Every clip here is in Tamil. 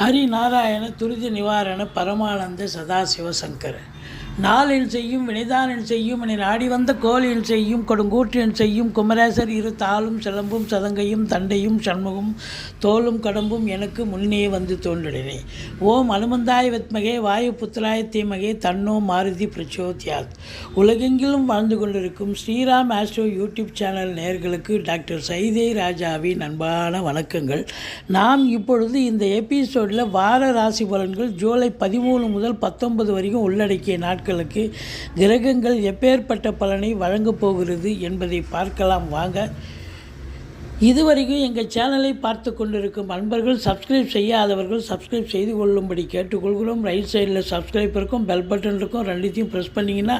ஹரிநாராயண துரித நிவாரண பரமானந்த சதாசிவசங்கர நாளின் செய்யும் வினைதானின் செய்யும் என ஆடி வந்த கோலின் செய்யும் கொடுங்கூற்றின் செய்யும் குமரேசர் இரு தாளும் சிலம்பும் சதங்கையும் தண்டையும் சண்முகம் தோலும் கடம்பும் எனக்கு முன்னே வந்து தோன்றினே. ஓம் அனுமந்தாய் வெத்மகே வாயு புத்திராய தீமகே தன்னோ மாருதி பிரச்சோத்யாத். உலகெங்கிலும் வாழ்ந்து கொண்டிருக்கும் ஸ்ரீராம் ஆஸ்ட்ரோ யூடியூப் சேனல் நேர்களுக்கு டாக்டர் சைதே ராஜாவின் அன்பான வணக்கங்கள். நாம் இப்பொழுது இந்த எபிசோடில் வார ராசி பலன்கள் ஜூலை பதிமூணு முதல் பத்தொன்பது வரைக்கும் உள்ளடக்கிய நாட்களுக்கு கிரகங்கள் எப்பேற்பட்ட பலனை வழங்கப் போகிறது என்பதை பார்க்கலாம் வாங்க. இதுவரைக்கும் எங்கள் சேனலை பார்த்து கொண்டிருக்கும் அன்பர்கள் சப்ஸ்கிரைப் செய்யாதவர்கள் சப்ஸ்கிரைப் செய்து கொள்ளும்படி கேட்டுக்கொள்கிறோம். ரைட் சைடில் சப்ஸ்கிரைப் இருக்கும் பெல் பட்டன் இருக்கும் ரெண்டுத்தையும் ப்ரெஸ் பண்ணிங்கன்னா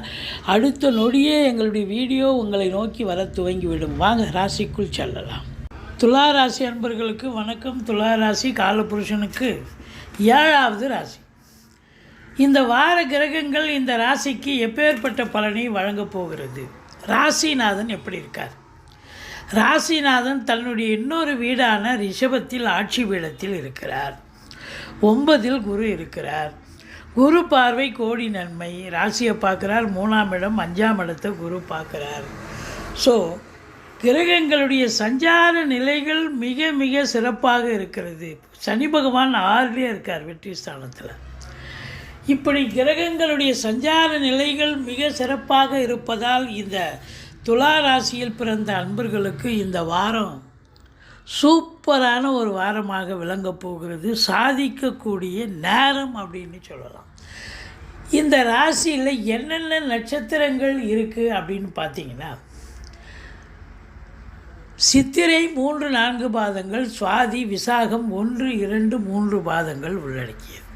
அடுத்த நொடியே எங்களுடைய வீடியோ உங்களை நோக்கி வர துவங்கிவிடும். வாங்க ராசிக்குள் செல்லலாம். துலா ராசி அன்பர்களுக்கு வணக்கம். துலா ராசி காலபுருஷனுக்கு ஏழாவது ராசி. இந்த வார கிரகங்கள் இந்த ராசிக்கு எப்பேற்பட்ட பலனை வழங்கப் போகிறது? ராசிநாதன் எப்படி இருக்கார்? ராசிநாதன் தன்னுடைய இன்னொரு வீடான ரிஷபத்தில் ஆட்சி பீடத்தில் இருக்கிறார். ஒன்பதில் குரு இருக்கிறார். குரு பார்வை கோடி நன்மை. ராசியை பார்க்குறார் மூணாம் இடம் அஞ்சாம் இடத்தை குரு பார்க்குறார். ஸோ கிரகங்களுடைய சஞ்சார நிலைகள் மிக மிக சிறப்பாக இருக்கிறது. சனி பகவான் ஆறுலேயே இருக்கார் வெற்றி ஸ்தானத்தில். இப்படி கிரகங்களுடைய சஞ்சார நிலைகள் மிக சிறப்பாக இருப்பதால் இந்த துலா ராசியில் பிறந்த அன்பர்களுக்கு இந்த வாரம் சூப்பரான ஒரு வாரமாக விளங்கப் போகிறது. சாதிக்கக்கூடிய நேரம் அப்படின்னு சொல்லலாம். இந்த ராசியில் என்னென்ன நட்சத்திரங்கள் இருக்குது அப்படின்னு பார்த்தீங்கன்னா சித்திரை மூன்று நான்கு பாதங்கள் சுவாதி விசாகம் ஒன்று இரண்டு மூன்று பாதங்கள் உள்ளடக்கியது.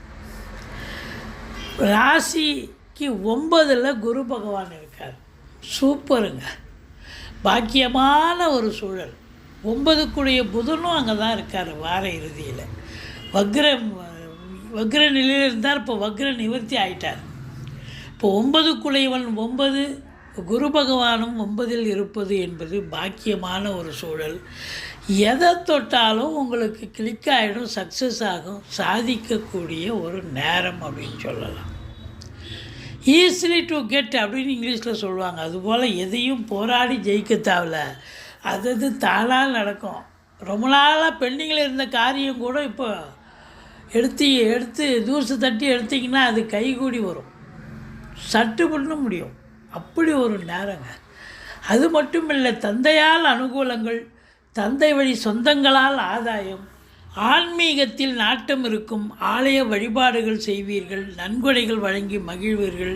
ராசிக்கு ஒன்பதில் குரு பகவான் இருக்கார். சூப்பருங்க. பாக்கியமான ஒரு சூழல். ஒன்பதுக்குடைய புதனும் அங்கே தான் இருக்கார் வார இறுதியில். வக்ர வக்ர நிலையில் இருந்தார் இப்போ வக்ர நிவர்த்தி ஆயிட்டார். இப்போ ஒன்பதுக்குடையவன் ஒன்பது குரு பகவானும் ஒன்பதில் இருப்பது என்பது பாக்கியமான ஒரு சூழல். எதை தொட்டாலும் உங்களுக்கு கிளிக் ஆகிடும் சக்ஸஸ் ஆகும் சாதிக்கக்கூடிய ஒரு நேரம் அப்படின்னு சொல்லலாம். ஈஸிலி டு கெட் அப்படின்னு இங்கிலீஷில் சொல்லுவாங்க. அதுபோல் எதையும் போராடி ஜெயிக்க தேவையில்ல. அது அது தானாக நடக்கும். ரொம்ப நாளாக பெண்டிங்கில் இருந்த காரியம் கூட இப்போ எடுத்து எடுத்து தூசு தட்டி எடுத்திங்கன்னா அது கைகூடி வரும். சட்டு பண்ண முடியும். அப்படி ஒரு நேரங்க. அது மட்டும் இல்லை தந்தையால் அனுகூலங்கள் தந்தை வழி சொந்தங்களால் ஆதாயம். ஆன்மீகத்தில் நாட்டம் இருக்கும் ஆலய வழிபாடுகள் செய்வீர்கள் நன்கொடைகள் வழங்கி மகிழ்வீர்கள்.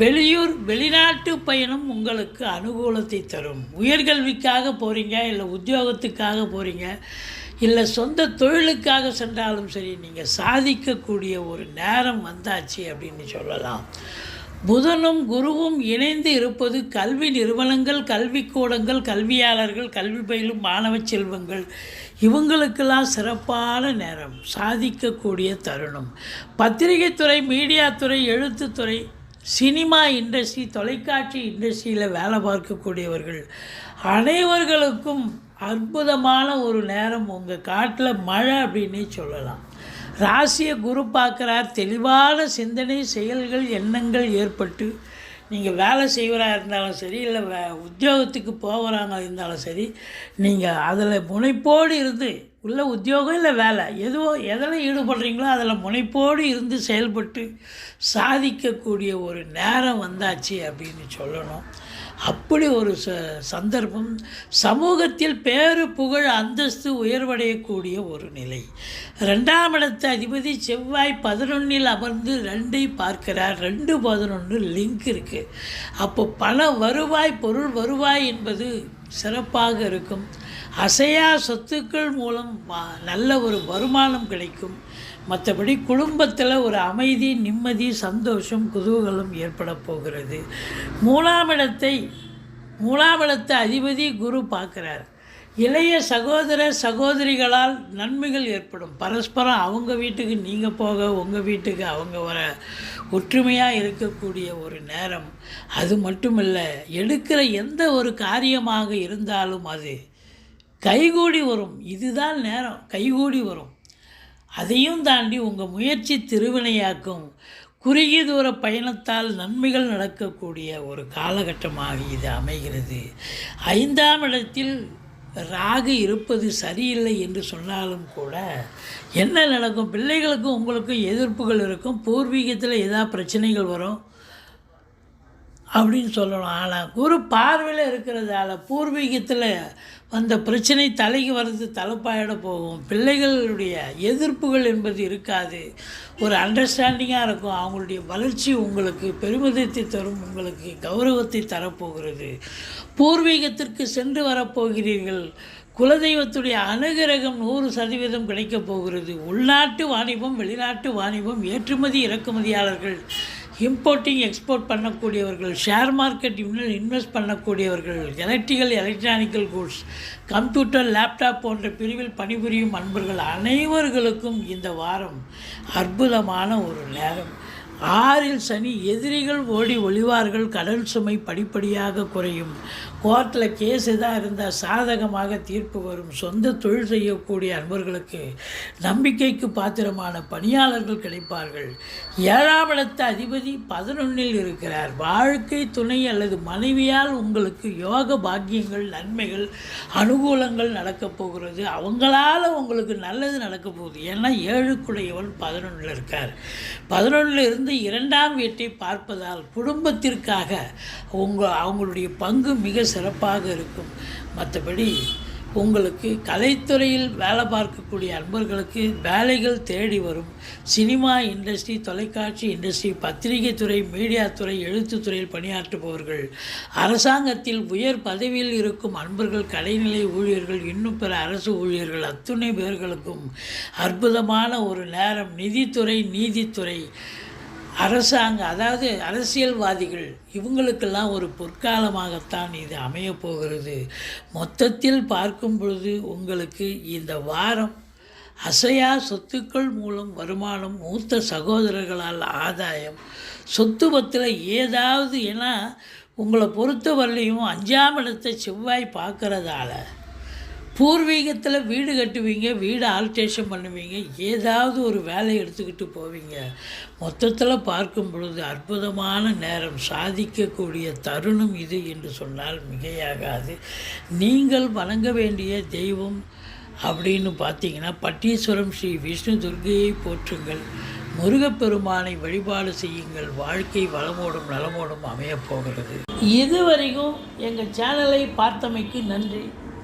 வெளியூர் வெளிநாட்டு பயணம் உங்களுக்கு அனுகூலத்தை தரும். உயர்கல்விக்காக போகிறீங்க இல்லை உத்தியோகத்துக்காக போகிறீங்க இல்லை சொந்த தொழிலுக்காக சென்றாலும் சரி நீங்கள் சாதிக்கக்கூடிய ஒரு நேரம் வந்தாச்சு அப்படின்னு சொல்லலாம். புதனும் குருவும் இணைந்து இருப்பது கல்வி நிறுவனங்கள் கல்விக்கூடங்கள் கல்வியாளர்கள் கல்வி பயிலும் மாணவ செல்வங்கள். இவங்களுக்கெல்லாம் சிறப்பான நேரம். சாதிக்கக்கூடிய தருணம். பத்திரிகைத்துறை மீடியாத்துறை எழுத்துத்துறை சினிமா இண்டஸ்ட்ரி தொலைக்காட்சி இண்டஸ்ட்ரியில் வேலை பார்க்கக்கூடியவர்கள். அனைவர்களுக்கும் அற்புதமான ஒரு நேரம் உங்கள் காட்டில் மழை அப்படின்னே சொல்லலாம். ராசியை குரு பார்க்குறார். தெளிவான சிந்தனை செயல்கள் எண்ணங்கள் ஏற்பட்டு நீங்கள் வேலை செய்வராக இருந்தாலும் சரி இல்லை வே உத்தியோகத்துக்கு போகிறாங்க இருந்தாலும் சரி நீங்கள் அதில் முனைப்போடு இருந்து உள்ள உத்தியோகம் இல்லை வேலை எதுவோ எதில் ஈடுபடுறீங்களோ அதில் முனைப்போடு இருந்து செயல்பட்டு சாதிக்கக்கூடிய ஒரு நேரம் வந்தாச்சு அப்படின்னு சொல்லணும். அப்படி ஒரு ச சந்தர்ப்பம் சமூகத்தில் பேரு புகழ் அந்தஸ்து உயர்வடையக்கூடிய ஒரு நிலை. ரெண்டாம் இடத்து அதிபதி செவ்வாய் பதினொன்றில் அமர்ந்து ரெண்டை பார்க்கிறார். ரெண்டு பதினொன்று லிங்க் இருக்குது அப்போ பண வருவாய் பொருள் வருவாய் என்பது சிறப்பாக இருக்கும். அசையா சொத்துக்கள் மூலம் நல்ல ஒரு வருமானம் கிடைக்கும். மற்றபடி குடும்பத்தில் ஒரு அமைதி நிம்மதி சந்தோஷம் குதூகலம் ஏற்பட போகிறது. மூலாமிடத்தை இடத்தை அதிபதி குரு பார்க்குறார். இளைய சகோதர சகோதரிகளால் நன்மைகள் ஏற்படும். பரஸ்பரம் அவங்க வீட்டுக்கு நீங்கள் போக உங்கள் வீட்டுக்கு அவங்க வர ஒற்றுமையாக இருக்கக்கூடிய ஒரு நேரம். அது மட்டுமல்ல எடுக்கிற எந்த ஒரு காரியமாக இருந்தாலும் அது கைகூடி வரும். இதுதான் நேரம். கைகூடி வரும். அதையும் தாண்டி உங்கள் முயற்சி திருவினையாக்கும் குறுகிய தூர பயணத்தால் நன்மைகள் நடக்கக்கூடிய ஒரு காலகட்டமாக இது அமைகிறது. ஐந்தாம் இடத்தில் ராகு இருப்பது சரியில்லை என்று சொன்னாலும் கூட என்ன நடக்கும்? பிள்ளைகளுக்கும் உங்களுக்கும் எதிர்ப்புகள் இருக்கும். பூர்வீகத்தில் ஏதாவது பிரச்சனைகள் வரும். அப்படின்னு சொல்லணும். ஆனால் குரு பார்வையில் இருக்கிறதால பூர்வீகத்தில் வந்த பிரச்சனை தலைக்கு வர்றது தலைப்பாயிட போகும். பிள்ளைகளுடைய எதிர்ப்புகள் என்பது இருக்காது. ஒரு அண்டர்ஸ்டாண்டிங்காக இருக்கும். அவங்களுடைய வளர்ச்சி உங்களுக்கு பெருமிதத்தை தரும் உங்களுக்கு கௌரவத்தை தரப்போகிறது. பூர்வீகத்திற்கு சென்று வரப்போகிறீர்கள். குலதெய்வத்துடைய அனுகிரகம் நூறு சதவீதம் கிடைக்கப் போகிறது. உள்நாட்டு வாணிபம் வெளிநாட்டு வாணிபம் ஏற்றுமதி இறக்குமதியாளர்கள். இம்போர்ட்டிங் எக்ஸ்போர்ட் பண்ணக்கூடியவர்கள் ஷேர் மார்க்கெட் இன்னும் invest பண்ணக்கூடியவர்கள் electrical electronical goods computer laptop போன்ற பிரிவில் பணிபுரியும் அன்பர்கள் அனைவர்களுக்கும் இந்த வாரம் அற்புதமான ஒரு நேரம். ஆறில் சனி எதிரிகள் ஓடி ஒளிவார்கள் கடல் சுமை படிப்படியாக குறையும். கோர்ட்டில் கேஸ் எதாக இருந்தால் சாதகமாக தீர்ப்பு வரும். சொந்த தொழில் செய்யக்கூடிய அன்பர்களுக்கு நம்பிக்கைக்கு பாத்திரமான பணியாளர்கள் கிடைப்பார்கள். ஏழாம் இடத்த அதிபதி பதினொன்னில் இருக்கிறார். வாழ்க்கை துணை அல்லது மனைவியால் உங்களுக்கு யோக பாக்கியங்கள் நன்மைகள் அனுகூலங்கள் நடக்கப் போகிறது. அவங்களால உங்களுக்கு நல்லது நடக்க போகுது. ஏன்னா ஏழுக்குடையவன் பதினொன்றில் இருக்கார். பதினொன்றில் இருந்து இரண்டாம் வீட்டை பார்ப்பதால் குடும்பத்திற்காக உங்கள் அவங்களுடைய பங்கு மிக சிறப்பாக இருக்கும். மற்றபடி உங்களுக்கு கலைத்துறையில் வேலை பார்க்கக்கூடிய அன்பர்களுக்கு வேலைகள் தேடி வரும். சினிமா இண்டஸ்ட்ரி தொலைக்காட்சி இண்டஸ்ட்ரி பத்திரிகை துறை மீடியா துறை எழுத்துத்துறையில் பணியாற்றுபவர்கள். அரசாங்கத்தில் உயர் பதவியில் இருக்கும் அன்பர்கள் கலைநிலை ஊழியர்கள் இன்னும் பிற அரசு ஊழியர்கள் அத்துணை பேர்களுக்கும் அற்புதமான ஒரு நேரம். நிதித்துறை நீதித்துறை. அரசாங்க அதாவது அரசியல்வாதிகள் இவங்களுக்கெல்லாம் ஒரு பொற்காலமாகத்தான் இது அமையப் போகிறது. மொத்தத்தில் பார்க்கும் பொழுது உங்களுக்கு இந்த வாரம் அசையா சொத்துக்கள் மூலம் வருமானம் மூத்த சகோதரர்களால் ஆதாயம் சொத்து பத்தில் ஏதாவது ஏன்னா உங்களை பொறுத்தவரையிலையும் அஞ்சாம் இடத்தை செவ்வாய் பார்க்குறதால பூர்வீகத்தில் வீடு கட்டுவீங்க வீடு ஆல்ட்ரேஷன் பண்ணுவீங்க ஏதாவது ஒரு வேலை எடுத்துக்கிட்டு போவீங்க. மொத்தத்தில் பார்க்கும் பொழுது அற்புதமான நேரம் சாதிக்கக்கூடிய தருணம் இது என்று சொன்னால் மிகையாகாது. நீங்கள் வணங்க வேண்டிய தெய்வம் அப்படின்னு பார்த்தீங்கன்னா பட்டீஸ்வரம் ஸ்ரீ விஷ்ணு துர்க்கையை போற்றுங்கள். முருகப்பெருமானை வழிபாடு செய்யுங்கள். வாழ்க்கை வளமோடும் நலமோடும் அமையப் போகிறது. இதுவரைக்கும் எங்கள் சேனலை பார்த்தமைக்கு நன்றி.